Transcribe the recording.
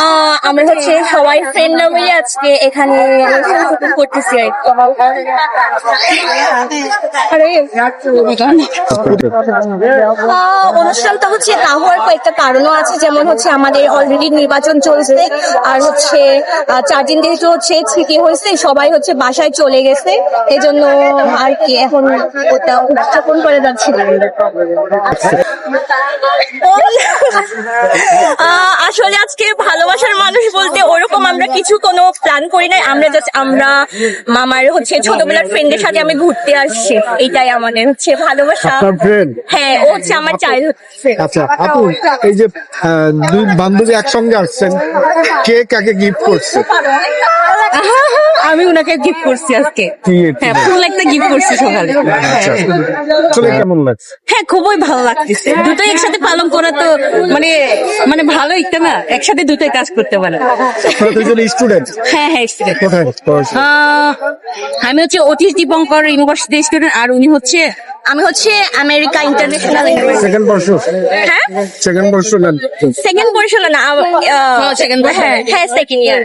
Oh. আমরা হচ্ছে সবাই ফ্রেন্ডরা মিলে আজকে এখানে করতেছি অনুষ্ঠানটা হচ্ছে না হওয়ার কয়েকটা কারণও আছে যেমন হচ্ছে আমাদের অলরেডি নির্বাচন চলছে আর হচ্ছে চার দিন যেহেতু হচ্ছে ছুটি হয়েছে সবাই হচ্ছে বাসায় চলে গেছে এই জন্য আর কি এখন ওটা উদযাপন করে যাচ্ছি আহ, আসলে আজকে ভালোবাসার মানুষ বলতে ওরকম আমরা কিছু কোনো প্ল্যান করি নাই। আমরা জাস্ট আমরা মামার হচ্ছে ছোটবেলার ফ্রেন্ডের সাথে আমি ঘুরতে আসছি। এটাই আমাদের হচ্ছে ভালোবাসা। হ্যাঁ ও হচ্ছে আমার চাইল্ডহুড আচ্ছা আপু এই যে দুই বান্ধবী একসঙ্গে আসছেন কে কাকে গিফট করছে? আমি ওনাকে গিফট করছি আজকে। হ্যাঁ ফুল একটা গিফট করছি সকালে। আচ্ছা আসলে কেমন লাগছে? হ্যাঁ খুবই ভালো লাগতেছে। দুটোই একসাথে পালন করা তো মানে মানে ভালো একটা না? একসাথে দুটোই কাজ করতে পারে। আপনারা দুজন স্টুডেন্ট হ্যাঁ হ্যাঁ। কোথায়? আহ, আমি হচ্ছে অতীশ দীপঙ্কর ইউনিভার্সিটি স্টুডেন্ট আর উনি হচ্ছে আমি হচ্ছে আমেরিকা ইন্টারন্যাশনাল ইউনিভার্সিটি সেকেন্ড বর্ষ? হ্যাঁ? সেকেন্ড বর্ষ না? সেকেন্ড বর্ষ না আম- আহ, হ্যাঁ হ্যাঁ সেকেন্ড ইয়ার